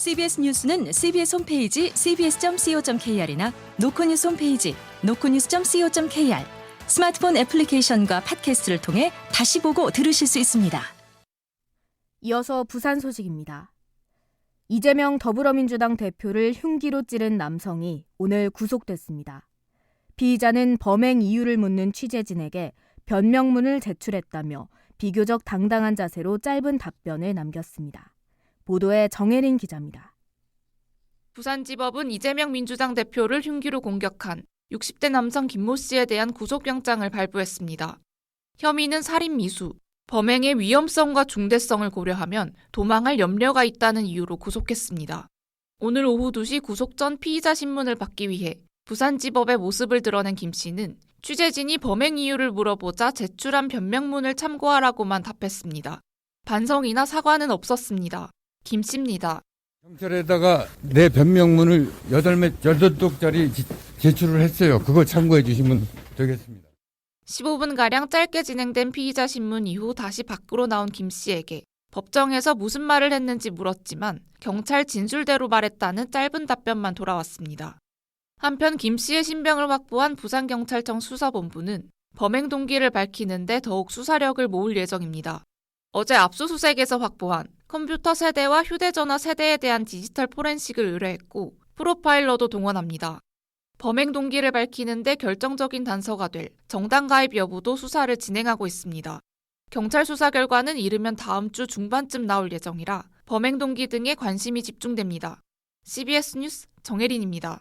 CBS 뉴스는 CBS 홈페이지 cbs.co.kr이나 노코뉴스 홈페이지 노코뉴스.co.kr 스마트폰 애플리케이션과 팟캐스트를 통해 다시 보고 들으실 수 있습니다. 이어서 부산 소식입니다. 이재명 더불어민주당 대표를 흉기로 찌른 남성이 오늘 구속됐습니다. 피의자는 범행 이유를 묻는 취재진에게 변명문을 제출했다며 비교적 당당한 자세로 짧은 답변을 남겼습니다. 보도에 정혜린 기자입니다. 부산지법은 이재명 민주당 대표를 흉기로 공격한 60대 남성 김모 씨에 대한 구속영장을 발부했습니다. 혐의는 살인 미수, 범행의 위험성과 중대성을 고려하면 도망할 염려가 있다는 이유로 구속했습니다. 오늘 오후 2시 구속 전 피의자 신문을 받기 위해 부산지법의 모습을 드러낸 김 씨는 취재진이 범행 이유를 물어보자 제출한 변명문을 참고하라고만 답했습니다. 반성이나 사과는 없었습니다. 김 씨입니다. 경찰에다가 내 변명문을 여덟 몇 여덟 쪽짜리 지- 제출을 했어요. 그거 참고해 주시면 되겠습니다. 15분가량 짧게 진행된 피의자 신문 이후 다시 밖으로 나온 김 씨에게 법정에서 무슨 말을 했는지 물었지만 경찰 진술대로 말했다는 짧은 답변만 돌아왔습니다. 한편 김 씨의 신병을 확보한 부산경찰청 수사본부는 범행 동기를 밝히는데 더욱 수사력을 모을 예정입니다. 어제 압수수색에서 확보한 컴퓨터 세대와 휴대전화 세대에 대한 디지털 포렌식을 의뢰했고 프로파일러도 동원합니다. 범행 동기를 밝히는데 결정적인 단서가 될 정당 가입 여부도 수사를 진행하고 있습니다. 경찰 수사 결과는 이르면 다음 주 중반쯤 나올 예정이라 범행 동기 등에 관심이 집중됩니다. CBS 뉴스 정혜린입니다.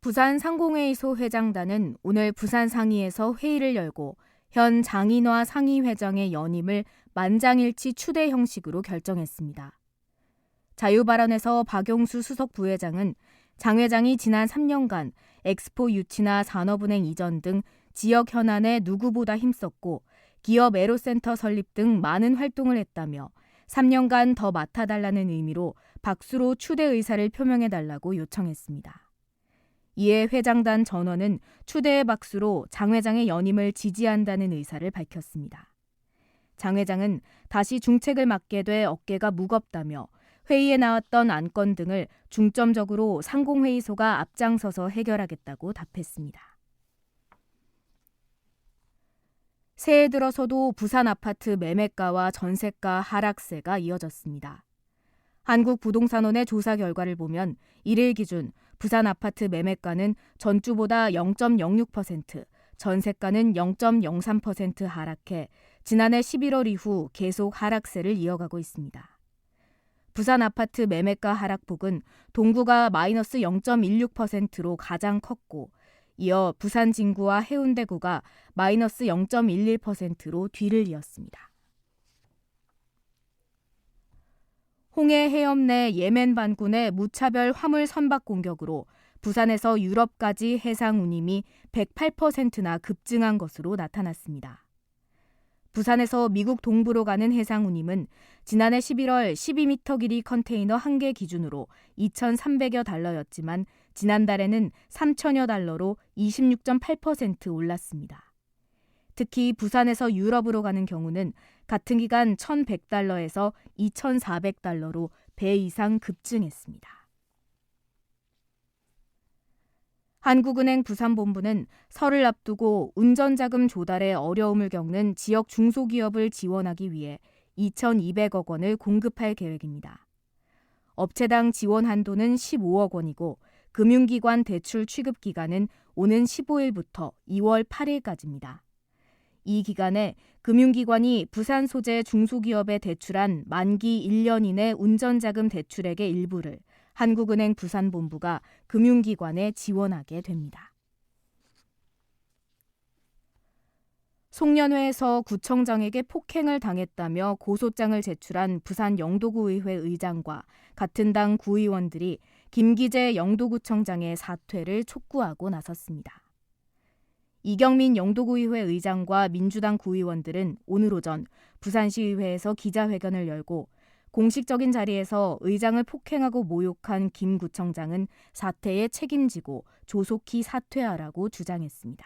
부산 상공회의소 회장단은 오늘 부산 상의에서 회의를 열고 현 장인화 상의회장의 연임을 만장일치 추대 형식으로 결정했습니다. 자유발언에서 박용수 수석 부회장은 장 회장이 지난 3년간 엑스포 유치나 산업은행 이전 등 지역 현안에 누구보다 힘썼고 기업 에로센터 설립 등 많은 활동을 했다며 3년간 더 맡아달라는 의미로 박수로 추대 의사를 표명해달라고 요청했습니다. 이에 회장단 전원은 추대의 박수로 장 회장의 연임을 지지한다는 의사를 밝혔습니다. 장 회장은 다시 중책을 맡게 돼 어깨가 무겁다며 회의에 나왔던 안건 등을 중점적으로 상공회의소가 앞장서서 해결하겠다고 답했습니다. 새해 들어서도 부산 아파트 매매가와 전세가 하락세가 이어졌습니다. 한국부동산원의 조사 결과를 보면 1일 기준 부산 아파트 매매가는 전주보다 0.06%, 전세가는 0.03% 하락해 지난해 11월 이후 계속 하락세를 이어가고 있습니다. 부산 아파트 매매가 하락폭은 동구가 마이너스 0.16%로 가장 컸고 이어 부산 진구와 해운대구가 마이너스 0.11%로 뒤를 이었습니다. 홍해 해협 내 예멘 반군의 무차별 화물 선박 공격으로 부산에서 유럽까지 해상 운임이 108%나 급증한 것으로 나타났습니다. 부산에서 미국 동부로 가는 해상 운임은 지난해 11월 12m 길이 컨테이너 한 개 기준으로 2,300여 달러였지만 지난달에는 3천여 달러로 26.8% 올랐습니다. 특히 부산에서 유럽으로 가는 경우는 같은 기간 1,100달러에서 2,400달러로 배 이상 급증했습니다. 한국은행 부산본부는 설을 앞두고 운전자금 조달에 어려움을 겪는 지역 중소기업을 지원하기 위해 2,200억 원을 공급할 계획입니다. 업체당 지원 한도는 15억 원이고 금융기관 대출 취급 기간은 오는 15일부터 2월 8일까지입니다. 이 기간에 금융기관이 부산 소재 중소기업에 대출한 만기 1년 이내 운전자금 대출액의 일부를 한국은행 부산본부가 금융기관에 지원하게 됩니다. 송년회에서 구청장에게 폭행을 당했다며 고소장을 제출한 부산 영도구의회 의장과 같은 당 구의원들이 김기재 영도구청장의 사퇴를 촉구하고 나섰습니다. 이경민 영도구의회 의장과 민주당 구의원들은 오늘 오전 부산시의회에서 기자회견을 열고 공식적인 자리에서 의장을 폭행하고 모욕한 김 구청장은 사태에 책임지고 조속히 사퇴하라고 주장했습니다.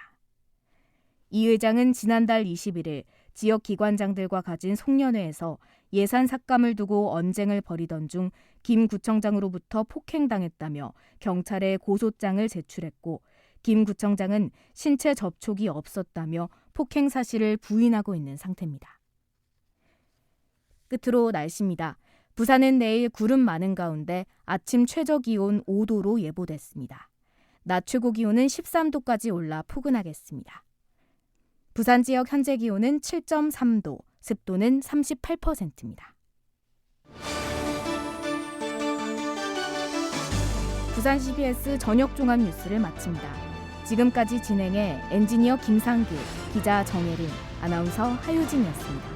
이 의장은 지난달 21일 지역 기관장들과 가진 송년회에서 예산 삭감을 두고 언쟁을 벌이던 중 김 구청장으로부터 폭행당했다며 경찰에 고소장을 제출했고 김 구청장은 신체 접촉이 없었다며 폭행 사실을 부인하고 있는 상태입니다. 끝으로 날씨입니다. 부산은 내일 구름 많은 가운데 아침 최저 기온 5도로 예보됐습니다. 낮 최고 기온은 13도까지 올라 포근하겠습니다. 부산 지역 현재 기온은 7.3도, 습도는 38%입니다. 부산 CBS 저녁 종합 뉴스를 마칩니다. 지금까지 진행해 엔지니어 김상규, 기자 정혜린, 아나운서 하유진이었습니다.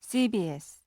CBS